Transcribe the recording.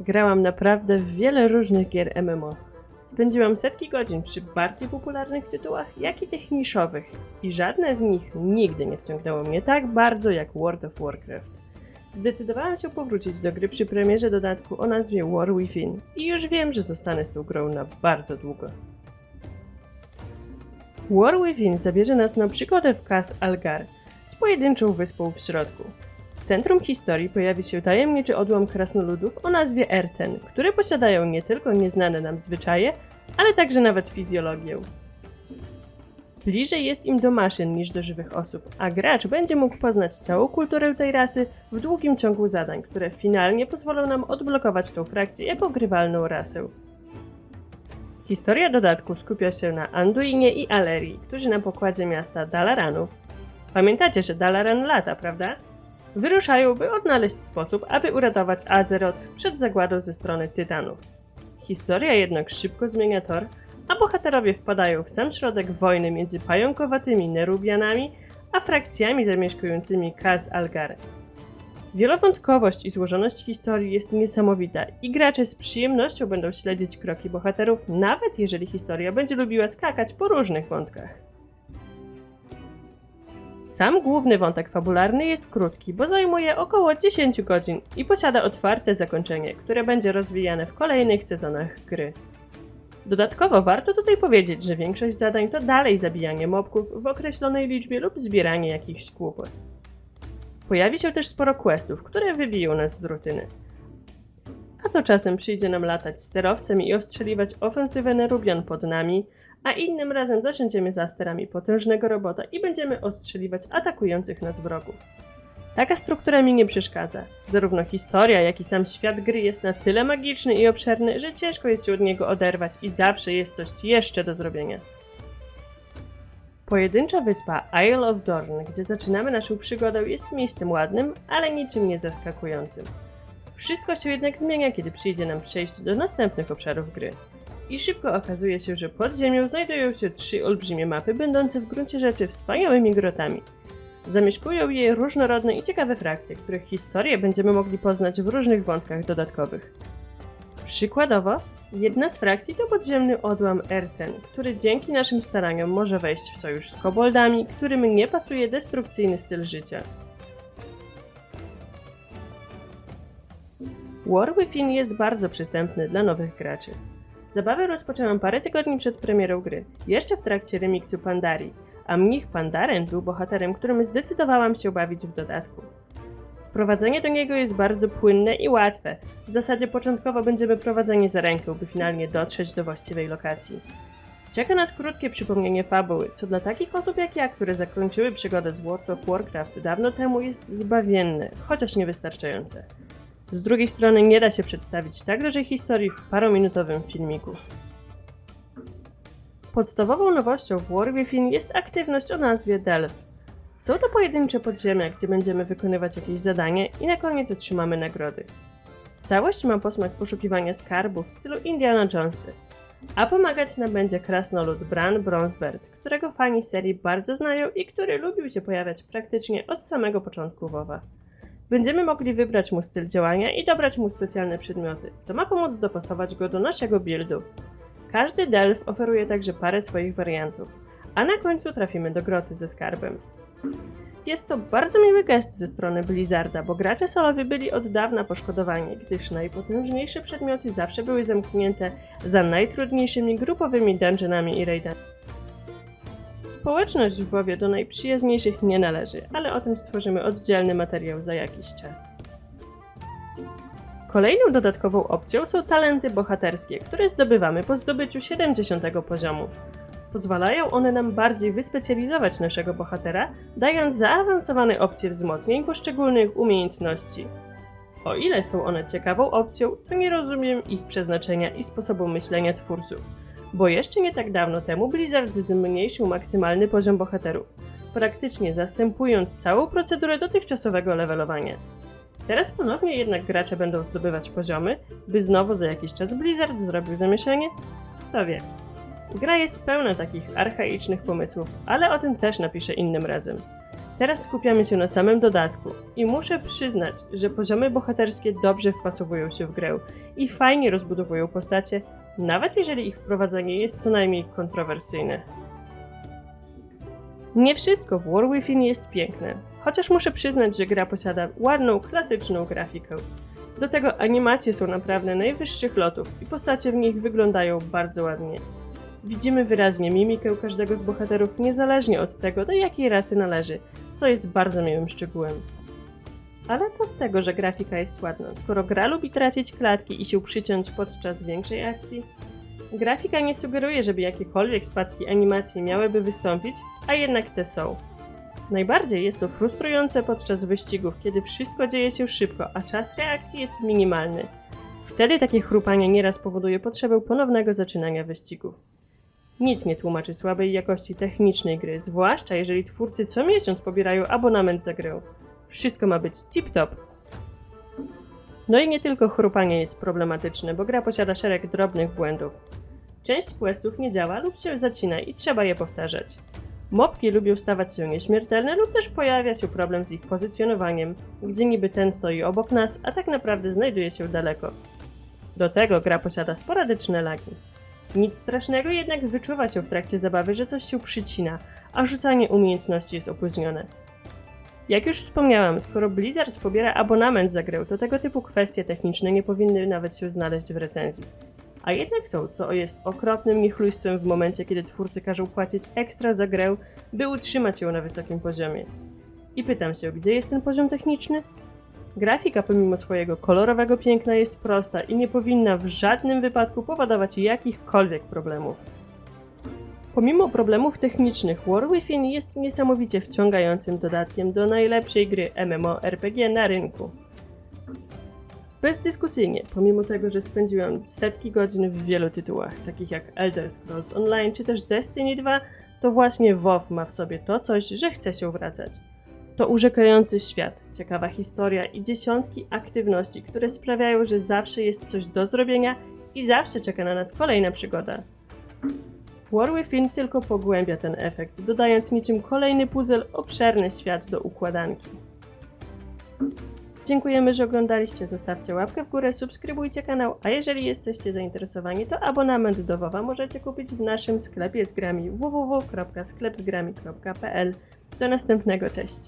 Grałam naprawdę w wiele różnych gier MMO. Spędziłam setki godzin przy bardziej popularnych tytułach, jak i tych niszowych i żadne z nich nigdy nie wciągnęło mnie tak bardzo jak World of Warcraft. Zdecydowałam się powrócić do gry przy premierze dodatku o nazwie War Within i już wiem, że zostanę z tą grą na bardzo długo. War Within zabierze nas na przygodę w Kas Algar z pojedynczą wyspą w środku. Centrum historii pojawi się tajemniczy odłam krasnoludów o nazwie Erten, które posiadają nie tylko nieznane nam zwyczaje, ale także nawet fizjologię. Bliżej jest im do maszyn niż do żywych osób, a gracz będzie mógł poznać całą kulturę tej rasy w długim ciągu zadań, które finalnie pozwolą nam odblokować tą frakcję jako grywalną rasę. Historia dodatku skupia się na Anduinie i Alerii, którzy na pokładzie miasta Dalaranu. Pamiętacie, że Dalaran lata, prawda? Wyruszają, by odnaleźć sposób, aby uratować Azeroth przed zagładą ze strony Tytanów. Historia jednak szybko zmienia tor, a bohaterowie wpadają w sam środek wojny między pająkowatymi Nerubianami a frakcjami zamieszkującymi Kaz Algar. Wielowątkowość i złożoność historii jest niesamowita i gracze z przyjemnością będą śledzić kroki bohaterów, nawet jeżeli historia będzie lubiła skakać po różnych wątkach. Sam główny wątek fabularny jest krótki, bo zajmuje około 10 godzin i posiada otwarte zakończenie, które będzie rozwijane w kolejnych sezonach gry. Dodatkowo warto tutaj powiedzieć, że większość zadań to dalej zabijanie mobków w określonej liczbie lub zbieranie jakichś kłopot. Pojawi się też sporo questów, które wybiją nas z rutyny. A to czasem przyjdzie nam latać sterowcem i ostrzeliwać ofensywę Nerubian pod nami, a innym razem zasiądziemy za sterami potężnego robota i będziemy ostrzeliwać atakujących nas wrogów. Taka struktura mi nie przeszkadza. Zarówno historia, jak i sam świat gry jest na tyle magiczny i obszerny, że ciężko jest się od niego oderwać i zawsze jest coś jeszcze do zrobienia. Pojedyncza wyspa Isle of Dorn, gdzie zaczynamy naszą przygodę, jest miejscem ładnym, ale niczym nie zaskakującym. Wszystko się jednak zmienia, kiedy przyjdzie nam przejść do następnych obszarów gry. I szybko okazuje się, że pod ziemią znajdują się trzy olbrzymie mapy, będące w gruncie rzeczy wspaniałymi grotami. Zamieszkują je różnorodne i ciekawe frakcje, których historię będziemy mogli poznać w różnych wątkach dodatkowych. Przykładowo, jedna z frakcji to podziemny odłam Erten, który dzięki naszym staraniom może wejść w sojusz z koboldami, którym nie pasuje destrukcyjny styl życia. War Within jest bardzo przystępny dla nowych graczy. Zabawę rozpoczęłam parę tygodni przed premierą gry, jeszcze w trakcie remiksu Pandarii, a mnich Pandaren był bohaterem, którym zdecydowałam się bawić w dodatku. Wprowadzenie do niego jest bardzo płynne i łatwe. W zasadzie początkowo będziemy prowadzeni za rękę, by finalnie dotrzeć do właściwej lokacji. Czeka nas krótkie przypomnienie fabuły, co dla takich osób jak ja, które zakończyły przygodę z World of Warcraft dawno temu jest zbawienne, chociaż niewystarczające. Z drugiej strony nie da się przedstawić tak dużej historii w parominutowym filmiku. Podstawową nowością w War Within jest aktywność o nazwie Delve. Są to pojedyncze podziemia, gdzie będziemy wykonywać jakieś zadanie i na koniec otrzymamy nagrody. Całość ma posmak poszukiwania skarbów w stylu Indiana Jonesy. A pomagać nam będzie krasnolud Bran Bronsberg, którego fani serii bardzo znają i który lubił się pojawiać praktycznie od samego początku WoWa. Będziemy mogli wybrać mu styl działania i dobrać mu specjalne przedmioty, co ma pomóc dopasować go do naszego buildu. Każdy delf oferuje także parę swoich wariantów, a na końcu trafimy do groty ze skarbem. Jest to bardzo miły gest ze strony Blizzarda, bo gracze solowi byli od dawna poszkodowani, gdyż najpotężniejsze przedmioty zawsze były zamknięte za najtrudniejszymi grupowymi dungeonami i raidami. Społeczność w WoWie do najprzyjaźniejszych nie należy, ale o tym stworzymy oddzielny materiał za jakiś czas. Kolejną dodatkową opcją są talenty bohaterskie, które zdobywamy po zdobyciu 70 poziomu. Pozwalają one nam bardziej wyspecjalizować naszego bohatera, dając zaawansowane opcje wzmocnień poszczególnych umiejętności. O ile są one ciekawą opcją, to nie rozumiem ich przeznaczenia i sposobu myślenia twórców, bo jeszcze nie tak dawno temu Blizzard zmniejszył maksymalny poziom bohaterów, praktycznie zastępując całą procedurę dotychczasowego levelowania. Teraz ponownie jednak gracze będą zdobywać poziomy, by znowu za jakiś czas Blizzard zrobił zamieszanie? Kto wie. Gra jest pełna takich archaicznych pomysłów, ale o tym też napiszę innym razem. Teraz skupiamy się na samym dodatku i muszę przyznać, że poziomy bohaterskie dobrze wpasowują się w grę i fajnie rozbudowują postacie, nawet jeżeli ich wprowadzenie jest co najmniej kontrowersyjne. Nie wszystko w War Within jest piękne, chociaż muszę przyznać, że gra posiada ładną, klasyczną grafikę. Do tego animacje są naprawdę najwyższych lotów i postacie w nich wyglądają bardzo ładnie. Widzimy wyraźnie mimikę każdego z bohaterów, niezależnie od tego, do jakiej rasy należy, co jest bardzo miłym szczegółem. Ale co z tego, że grafika jest ładna, skoro gra lubi tracić klatki i się przyciąć podczas większej akcji? Grafika nie sugeruje, żeby jakiekolwiek spadki animacji miałyby wystąpić, a jednak te są. Najbardziej jest to frustrujące podczas wyścigów, kiedy wszystko dzieje się szybko, a czas reakcji jest minimalny. Wtedy takie chrupanie nieraz powoduje potrzebę ponownego zaczynania wyścigów. Nic nie tłumaczy słabej jakości technicznej gry, zwłaszcza jeżeli twórcy co miesiąc pobierają abonament za grę. Wszystko ma być tip-top. No i nie tylko chrupanie jest problematyczne, bo gra posiada szereg drobnych błędów. Część questów nie działa lub się zacina i trzeba je powtarzać. Mopki lubią stawać się nieśmiertelne lub też pojawia się problem z ich pozycjonowaniem, gdzie niby ten stoi obok nas, a tak naprawdę znajduje się daleko. Do tego gra posiada sporadyczne lagi. Nic strasznego jednak wyczuwa się w trakcie zabawy, że coś się przycina, a rzucanie umiejętności jest opóźnione. Jak już wspomniałam, skoro Blizzard pobiera abonament za grę, to tego typu kwestie techniczne nie powinny nawet się znaleźć w recenzji. A jednak są, co jest okropnym niechlujstwem w momencie, kiedy twórcy każą płacić ekstra za grę, by utrzymać ją na wysokim poziomie. I pytam się, gdzie jest ten poziom techniczny? Grafika pomimo swojego kolorowego piękna jest prosta i nie powinna w żadnym wypadku powodować jakichkolwiek problemów. Pomimo problemów technicznych, War Within jest niesamowicie wciągającym dodatkiem do najlepszej gry MMORPG na rynku. Bezdyskusyjnie, pomimo tego, że spędziłam setki godzin w wielu tytułach, takich jak Elder Scrolls Online czy też Destiny 2, to właśnie WoW ma w sobie to coś, że chce się wracać. To urzekający świat, ciekawa historia i dziesiątki aktywności, które sprawiają, że zawsze jest coś do zrobienia i zawsze czeka na nas kolejna przygoda. War Within tylko pogłębia ten efekt, dodając niczym kolejny puzzle obszerny świat do układanki. Dziękujemy, że oglądaliście. Zostawcie łapkę w górę, subskrybujcie kanał, a jeżeli jesteście zainteresowani, to abonament do WoWa możecie kupić w naszym sklepie z grami www.sklepzgrami.pl. Do następnego, cześć!